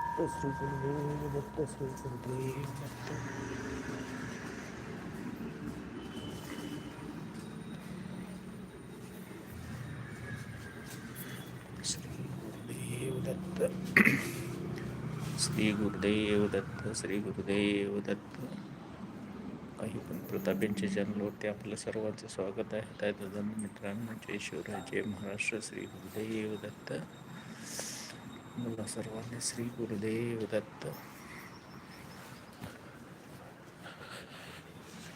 गुरुदेव दत्त श्री गुरुदेव दत्त श्री गुरुदेव दत्त. श्री गुरुदेव दत्त श्री गुरुदेव दत्त श्री गुरुदेव दत्त काही पण प्रतापींच्या चॅनलवरती आपलं सर्वांचं स्वागत आहे. काय दादा मित्रांनो जय शिवराय जय महाराष्ट्र. श्री गुरुदेव दत्त. मला सर्वांनी श्री गुरुदेव दत्त.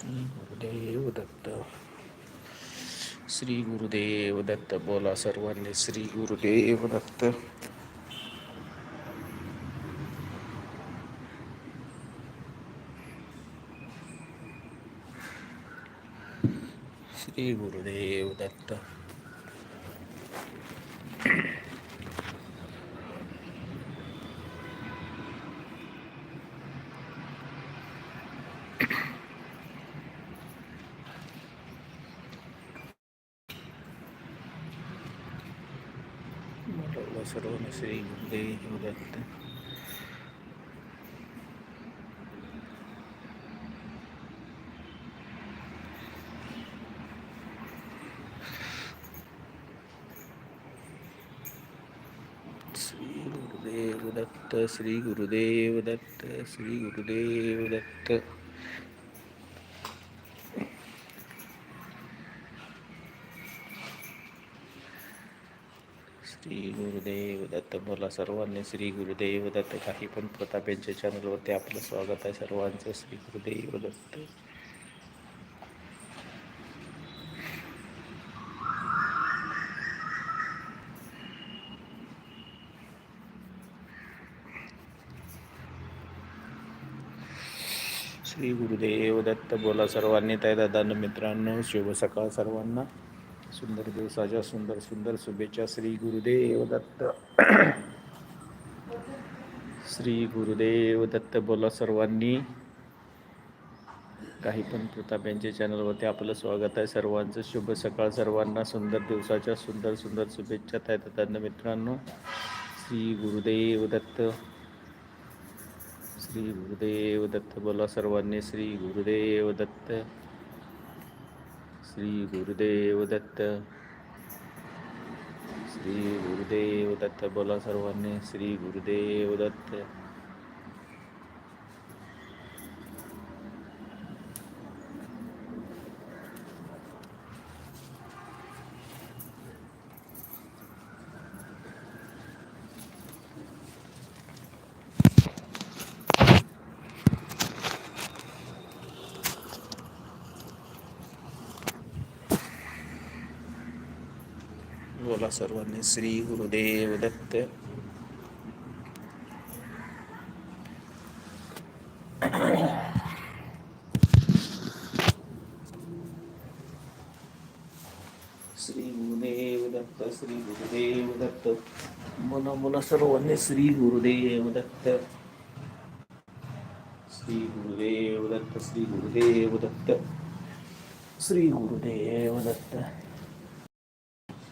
श्री गुरुदेव दत्त. श्री गुरुदेव दत्त बोला सर्वांनी श्री गुरुदेव दत्त. श्री गुरुदेव दत्त. बोला सर्वांनी श्री गुरुदेव दत्त श्री गुरुदेव दत्त श्री गुरुदेव दत्त श्री गुरुदेव दत्त श्री गुरुदेव दत्त. बोला सर्वांनी श्री गुरुदेव दत्त. काही पण प्रताप यांच्या चॅनलवरती आपलं स्वागत आहे सर्वांचं. श्री गुरुदेव दत्त. श्री गुरुदेव दत्त. बोला सर्वांनी. त्या दादा मित्रांनो शुभ सकाळ सर्वांना. सुंदर दिवसाच्या सुंदर सुंदर शुभेच्छा श्री गुरुदेव दत्त. श्री गुरुदेव दत्त बोला सर्वांनी. काही पण प्रताप यांच्या चॅनलवरती आपलं स्वागत आहे. सर्वांचं शुभ सकाळ. सर्वांना सुंदर दिवसाच्या सुंदर सुंदर शुभेच्छा त्या दादा मित्रांनो श्री गुरुदेव दत्त. श्री गुरुदेव दत्त बोला सर्वांनी. श्री गुरुदेव दत्त. श्री गुरुदेव दत्त श्री गुरुदेव दत्त बोला सर्वांनी. श्री गुरुदेव दत्त बोला सर्वांनी श्री गुरुदेव दत्त. श्री गुरुदेव दत्त श्री गुरुदेव दत्त. बोला बोला सर्वांनी श्री गुरुदेव दत्त. श्री गुरुदेव दत्त श्री गुरुदेव दत्त. श्री गुरुदेव दत्त.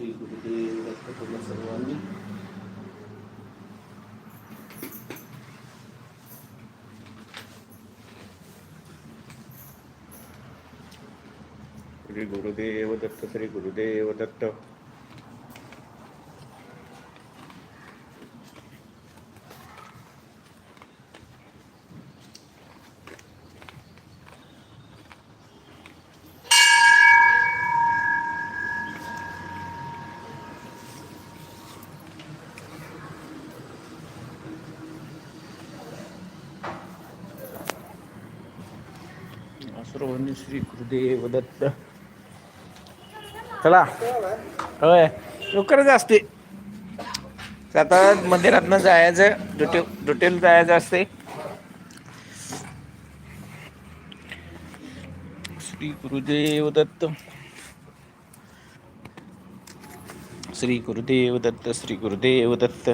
श्री गुरुदेव दत्तपूर्ण सर्वांनी. श्री गुरुदेव दत्त श्री गुरुदेव दत्त. सर्वांनी श्री गुरुदेव दत्त. चला. होय. लवकरच असते. आता मंदिरातनं जायचं डुटेल डुटेल जायचं असते. श्री गुरुदेव दत्त. श्री गुरुदेव दत्त श्री गुरुदेव दत्त.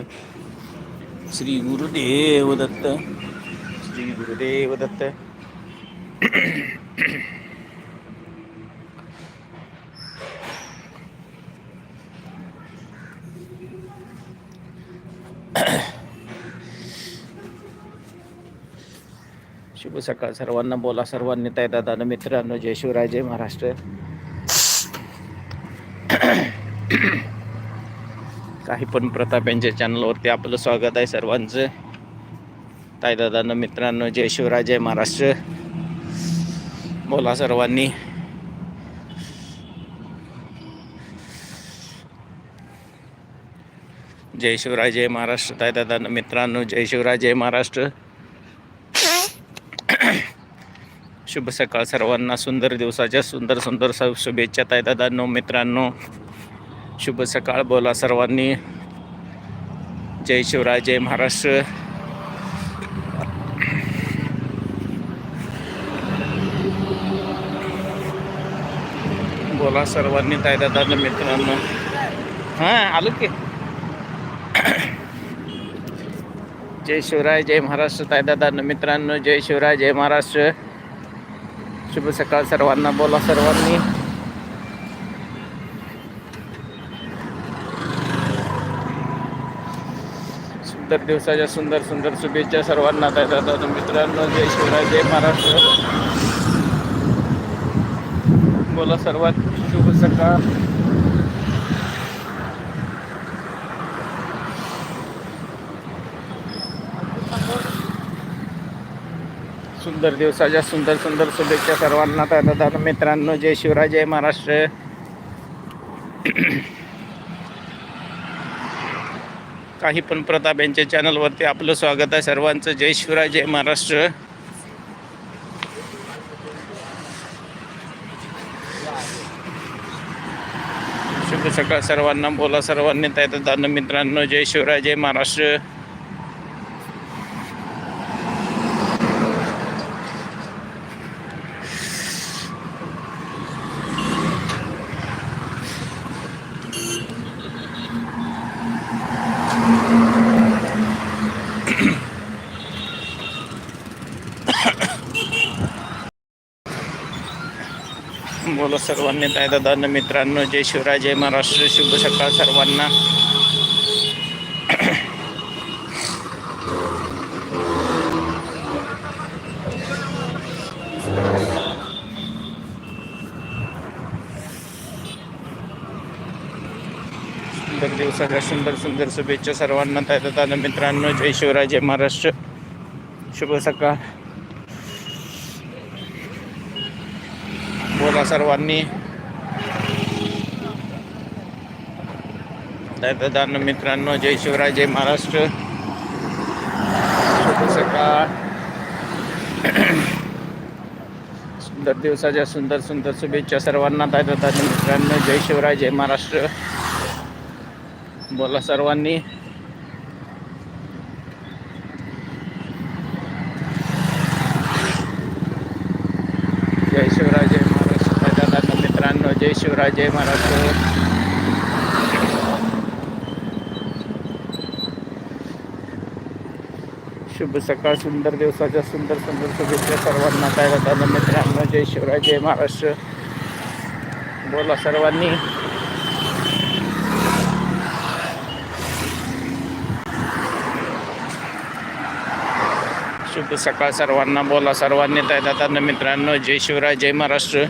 श्री गुरुदेव दत्त. श्री गुरुदेव दत्त. शुभ सकाळ सर्वांना बोला सर्वांनी ताई दादा मित्रांनो जय शिवराय जय महाराष्ट्र. काही पण प्रताप यांच्या चॅनलवरती आपलं स्वागत आहे सर्वांचं. तायदादानं मित्रांनो जय शिवराय जय महाराष्ट्र. बोला सर्वांनी. जय शिवराय जय महाराष्ट्र. ताई दादा मित्रांनो जय शिवराय जय महाराष्ट्र. शुभ सकाळ सर्वांना. सुंदर दिवसाच्या सुंदर सुंदर शुभेच्छा ताय दादांनो मित्रांनो. शुभ सकाळ बोला सर्वांनी. जय शिवराय जय महाराष्ट्र. बोला सर्वांनी ताई दादांनो मित्रांनो. हां आलो की. जय शिवराय जय महाराष्ट्र ताई मित्रांनो जय शिवराय जय महाराष्ट्र. शुभ सकाळ सर्वांना बोला सर्वांनी. सुंदर दिवसाच्या सुंदर सुंदर शुभेच्छा सर्वांना ताई दादा मित्रांनो जय शिवराय जय महाराष्ट्र. बोला सर्वात शुभ सकाळ सुंदर दिवसाच्या सुंदर सुंदर शुभेच्छा सर्वांना. तर दादा मित्रांनो जय शिवराय जय महाराष्ट्र. काही पण प्रताप यांच्या चॅनलवरती आपलं स्वागत आहे सर्वांचं. जय शिवराय जय महाराष्ट्र शुभ सकाळ सर्वांना बोला सर्वांनी ताई दादा मित्रांनो जय शिवराय जय महाराष्ट्र बोला सर्वांनी ताई दादा मित्रांनो जय शिवराय जय महाराष्ट्र शुभ सकाळ सर्वांना. सुंदर दिवसाच्या सुंदर सुंदर शुभेच्छा सर्वांना. ताई दादा मित्रांनो जय शिवराय जय महाराष्ट्र. शुभ सकाळ. बोला सर्वांनी. दादा मित्रांनो जय शिवराय जय महाराष्ट्र. सकाळ. सुंदर दिवसाच्या सुंदर सुंदर शुभेच्छा सर्वांना दादा मित्रांनो जय शिवराय जय महाराष्ट्र. बोला सर्वांनी जय शिवराय जय महाराष्ट्र दादा मित्रांनो जय शिवराय जय महाराष्ट्र. शुभ सकाळ सुंदर दिवसाच्या सुंदर सुंदर शुभेच्छा सर्वांना. काय दादा मित्रांनो जय शिवराय जय महाराष्ट्र. बोला सर्वांनी. शुभ सकाळ सर्वांना बोला सर्वांनी. काय दादा मित्रांनो जय शिवराय जय महाराष्ट्र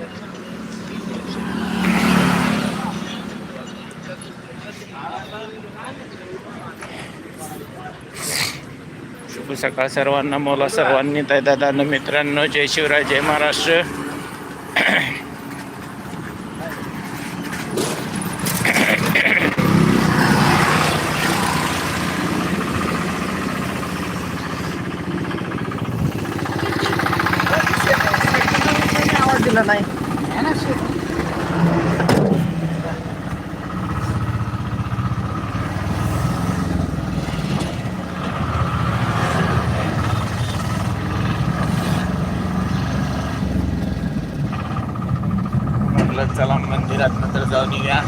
शुभ सकाळ सर्वांना मोला सर्वांनी ताई दादा मित्रांनो जय शिवराय जय महाराष्ट्र. Yeah.